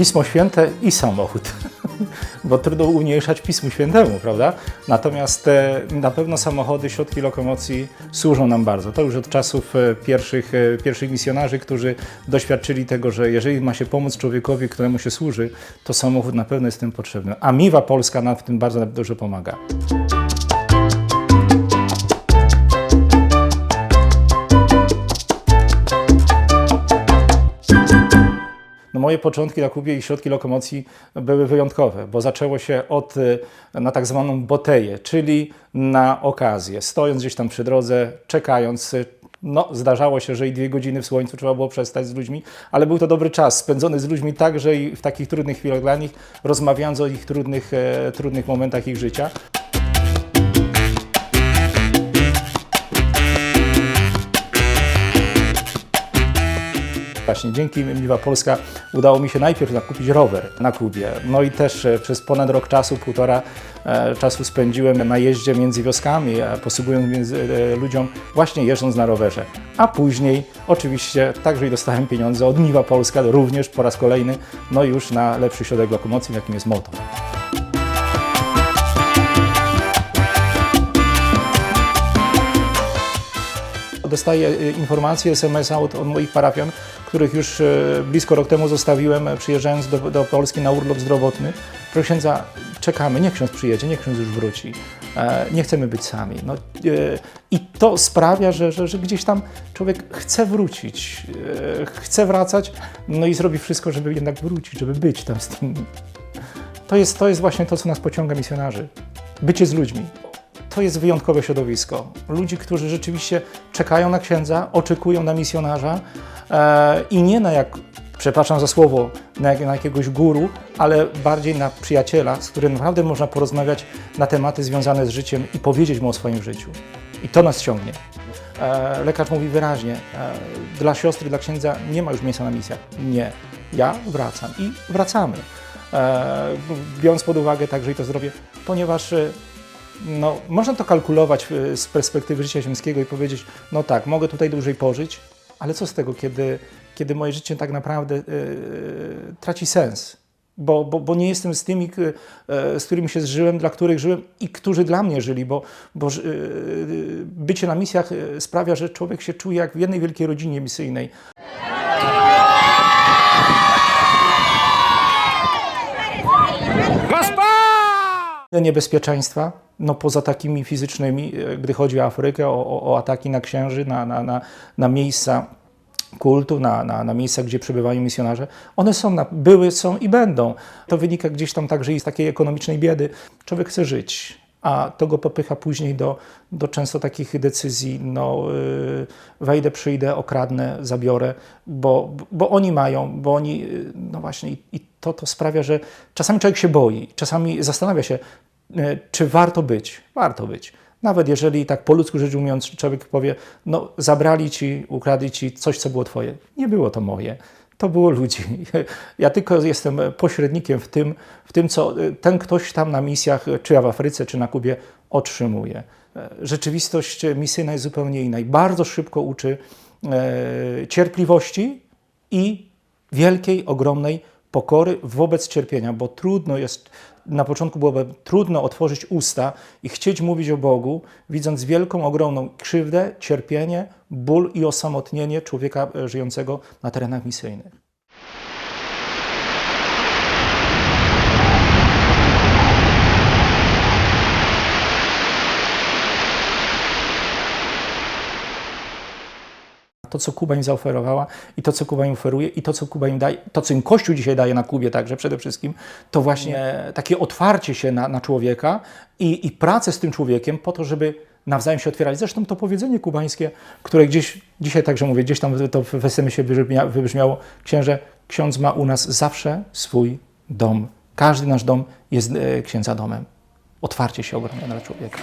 Pismo Święte i samochód, bo trudno umniejszać Pismu Świętemu, prawda? Natomiast e, na pewno samochody, środki lokomocji służą nam bardzo. To już od czasów e, pierwszych, e, pierwszych misjonarzy, którzy doświadczyli tego, że jeżeli ma się pomóc człowiekowi, któremu się służy, to samochód na pewno jest tym potrzebny. A Miwa Polska nam w tym bardzo dużo pomaga. Moje początki na Kubie i środki lokomocji były wyjątkowe, bo zaczęło się od y, na tak zwaną boteję, czyli na okazję. Stojąc gdzieś tam przy drodze, czekając, y, no zdarzało się, że i dwie godziny w słońcu trzeba było przestać z ludźmi, ale był to dobry czas spędzony z ludźmi także i w takich trudnych chwilach dla nich, rozmawiając o ich trudnych, e, trudnych momentach ich życia. Właśnie dzięki Miwa Polska udało mi się najpierw zakupić rower na Kubie. No i też e, przez ponad rok czasu, półtora e, czasu spędziłem na jeździe między wioskami, e, posługując między, ludziom właśnie jeżdżąc na rowerze. A później oczywiście także i dostałem pieniądze od Miwa Polska, również po raz kolejny, no już na lepszy środek lokomocji, jakim jest motor. Dostaję y, informacje, SMS od, od moich parafian, których już y, blisko rok temu zostawiłem, e, przyjeżdżając do, do Polski na urlop zdrowotny. Proszę księdza, czekamy, niech ksiądz przyjedzie, niech ksiądz już wróci. E, Nie chcemy być sami. No, y, I to sprawia, że, że, że gdzieś tam człowiek chce wrócić, e, chce wracać, no i zrobi wszystko, żeby jednak wrócić, żeby być tam z tym. To jest, to jest właśnie to, co nas pociąga misjonarzy. Bycie z ludźmi. To jest wyjątkowe środowisko. Ludzi, którzy rzeczywiście czekają na księdza, oczekują na misjonarza e, i nie na jak, przepraszam za słowo, na, na jakiegoś guru, ale bardziej na przyjaciela, z którym naprawdę można porozmawiać na tematy związane z życiem i powiedzieć mu o swoim życiu. I to nas ciągnie. E, lekarz mówi wyraźnie, e, dla siostry, dla księdza nie ma już miejsca na misjach. Nie. Ja wracam i wracamy. E, biorąc pod uwagę także i to zdrowie, ponieważ e, no, można to kalkulować y, z perspektywy życia ziemskiego i powiedzieć, no tak, mogę tutaj dłużej pożyć, ale co z tego, kiedy, kiedy moje życie tak naprawdę yy, traci sens? Bo, bo, bo nie jestem z tymi, e, z którymi się zżyłem, dla których żyłem i którzy dla mnie żyli, bo, bo yy, bycie na misjach yy, sprawia, że człowiek się czuje jak w jednej wielkiej rodzinie misyjnej. Niebezpieczeństwa, no poza takimi fizycznymi, e, gdy chodzi o Afrykę, o, o, ataki na księży, na, na, na, na miejsca kultu, na, na, na miejsca, gdzie przebywają misjonarze, one są, były, są i będą. To wynika gdzieś tam także i z takiej ekonomicznej biedy. Człowiek chce żyć, a to go popycha później do, do często takich decyzji, no yy, wejdę, przyjdę, okradnę, zabiorę, bo, bo oni mają, bo oni, yy, no właśnie i, to, to sprawia, że czasami człowiek się boi, czasami zastanawia się, yy, czy warto być, warto być. Nawet jeżeli tak po ludzku rzecz ujmując, człowiek powie, no zabrali ci, ukradli ci coś, co było twoje. Nie było to moje. To było ludzi. Ja tylko jestem pośrednikiem w tym, w tym, co ten ktoś tam na misjach, czy ja w Afryce, czy na Kubie, otrzymuje. Rzeczywistość misyjna jest zupełnie inna i bardzo szybko uczy e, cierpliwości i wielkiej, ogromnej pokory wobec cierpienia, bo trudno jest, na początku byłoby trudno otworzyć usta i chcieć mówić o Bogu, widząc wielką, ogromną krzywdę, cierpienie, ból i osamotnienie człowieka e, żyjącego na terenach misyjnych. to, co Kuba im zaoferowała i to, co Kuba im oferuje i to, co Kuba im daje, to, co im Kościół dzisiaj daje na Kubie także przede wszystkim, to właśnie takie otwarcie się na, na człowieka i, i pracę z tym człowiekiem po to, żeby nawzajem się otwierać. Zresztą to powiedzenie kubańskie, które gdzieś, dzisiaj także mówię, gdzieś tam to w SMS-ie wybrzmiało, księże, ksiądz ma u nas zawsze swój dom. Każdy nasz dom jest e, księdza domem. Otwarcie się ogromne dla człowieka.